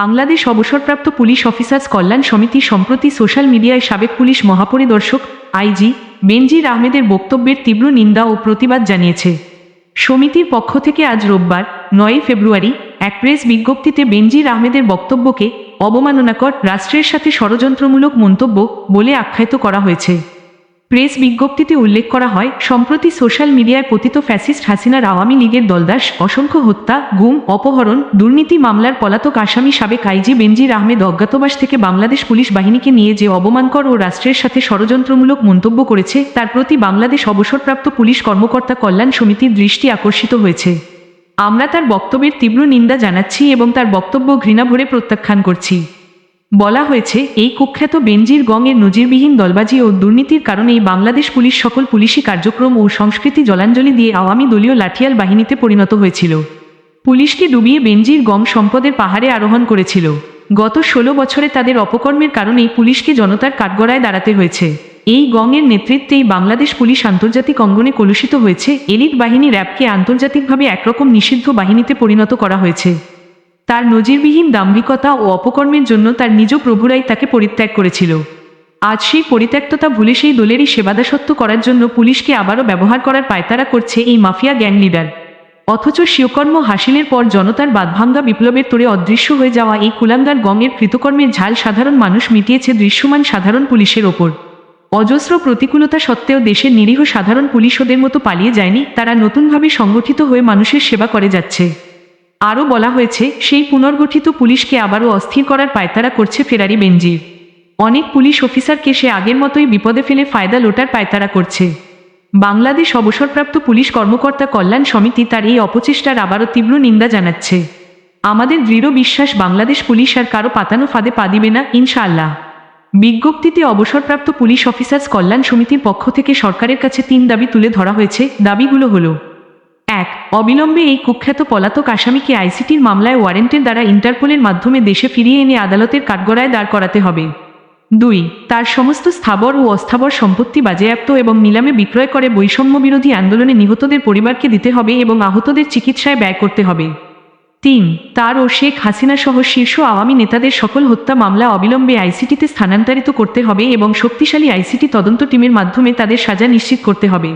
বাংলাদেশ অবসরপ্রাপ্ত police officers কল্যাণ সমিতি সম্প্রতি সোশ্যাল মিডিয়ায় সাবেক পুলিশ মহাপরিদর্শক আইজি বেনজির আহমেদের বক্তব্যের তীব্র নিন্দা ও প্রতিবাদ জানিয়েছে। সমিতির পক্ষ থেকে আজ রোববার নয় ফেব্রুয়ারি, এক প্রেস বিজ্ঞপ্তিতে বেনজির আহমেদের বক্তব্যকে অবমাননাকর রাষ্ট্রের সাথে ষড়যন্ত্রমূলক মন্তব্য বলে আখ্যায়িত করা হয়েছে। প্রেস বিজ্ঞপ্তিতে উল্লেখ করা হয়, সম্প্রতি সোশ্যাল মিডিয়ায় পতিত ফ্যাসিস্ট হাসিনার আওয়ামী লীগের দলদাস, অসংখ্য হত্যা, গুম, অপহরণ, দুর্নীতি মামলার পলাতক আসামি সাবেক আইজি বেনজির আহমেদ অজ্ঞাতবাস থেকে বাংলাদেশ পুলিশ বাহিনীকে নিয়ে যে অবমানকর ও রাষ্ট্রের সাথে ষড়যন্ত্রমূলক মন্তব্য করেছে, তার প্রতি বাংলাদেশ অবসরপ্রাপ্ত পুলিশ কর্মকর্তা কল্যাণ সমিতির দৃষ্টি আকর্ষিত হয়েছে। আমরা তার বক্তব্যের তীব্র নিন্দা জানাচ্ছি এবং তার বক্তব্য ঘৃণাভরে প্রত্যাখ্যান করছি। বলা হয়েছে, এই কুখ্যাত বেনজির গংয়ের নজিরবিহীন দলবাজি ও দুর্নীতির কারণেই বাংলাদেশ পুলিশ সকল পুলিশি কার্যক্রম ও সংস্কৃতি জলাঞ্জলি দিয়ে আওয়ামী দলীয় লাঠিয়াল বাহিনীতে পরিণত হয়েছিল। পুলিশকে ডুবিয়ে বেনজির গং সম্পদের পাহাড়ে আরোহণ করেছিল। গত ষোলো বছরে তাদের অপকর্মের কারণেই পুলিশকে জনতার কাঠগড়ায় দাঁড়াতে হয়েছে। এই গংয়ের নেতৃত্বেই বাংলাদেশ পুলিশ আন্তর্জাতিক অঙ্গনে কলুষিত হয়েছে। এলিট বাহিনী র্যাবকে আন্তর্জাতিকভাবে একরকম নিষিদ্ধ বাহিনীতে পরিণত করা হয়েছে। তার নজিরবিহীন দাম্ভিকতা ও অপকর্মের জন্য তার নিজ প্রভুরাই তাকে পরিত্যাগ করেছিল। আজ সেই পরিত্যক্ততা ভুলে সেই দলেরই সেবাদাসত্ব করার জন্য পুলিশকে আবারও ব্যবহার করার পায়তারা করছে এই মাফিয়া গ্যাং লিডার। অথচ শিয়কর্ম হাসিলের পর জনতার বাদভাঙ্গা বিপ্লবের তোরে অদৃশ্য হয়ে যাওয়া এই কুলাঙ্গার গঙের কৃতকর্মের ঝাল সাধারণ মানুষ মিটিয়েছে দৃশ্যমান সাধারণ পুলিশের ওপর। অজস্র প্রতিকূলতা সত্ত্বেও দেশের নিরীহ সাধারণ পুলিশ ওদের মতো পালিয়ে যায়নি, তারা নতুনভাবে সংগঠিত হয়ে মানুষের সেবা করে যাচ্ছে। আরও বলা হয়েছে, সেই পুনর্গঠিত পুলিশকে আবারও অস্থির করার পায়তারা করছে ফেরারি বেনজির। অনেক পুলিশ অফিসারকে সে আগের মতোই বিপদে ফেলে ফায়দা লোটার পায়তারা করছে। বাংলাদেশ অবসরপ্রাপ্ত পুলিশ কর্মকর্তা কল্যাণ সমিতি তার এই অপচেষ্টার আবারও তীব্র নিন্দা জানাচ্ছে। আমাদের দৃঢ় বিশ্বাস, বাংলাদেশ পুলিশ আর কারও পাতানো ফাঁদে পা দিবে না, ইনশাআল্লাহ। বিজ্ঞপ্তিতে অবসরপ্রাপ্ত পুলিশ অফিসার্স কল্যাণ সমিতির পক্ষ থেকে সরকারের কাছে তিন দাবি তুলে ধরা হয়েছে। দাবিগুলো হলো এক। অবিলম্বে এই কুখ্যাত পলাতক আসামিকে আইসিটির মামলায় ওয়ারেন্টের দ্বারা ইন্টারপোলের মাধ্যমে দেশে ফিরিয়ে এনে আদালতের কাঠগড়ায় দাঁড় করাতে হবে। দুই, তার সমস্ত স্থাবর ও অস্থাবর সম্পত্তি বাজেয়াপ্ত এবং নিলামে বিক্রয় করে বৈষম্য বিরোধী আন্দোলনে নিহতদের পরিবারকে দিতে হবে এবং আহতদের চিকিৎসায় ব্যয় করতে হবে। তিন, তার ও শেখ হাসিনা সহ শীর্ষ আওয়ামী নেতাদের সকল হত্যা মামলা অবিলম্বে আইসিটিতে স্থানান্তরিত করতে হবে এবং শক্তিশালী আইসিটি তদন্ত টিমের মাধ্যমে তাদের সাজা নিশ্চিত করতে হবে।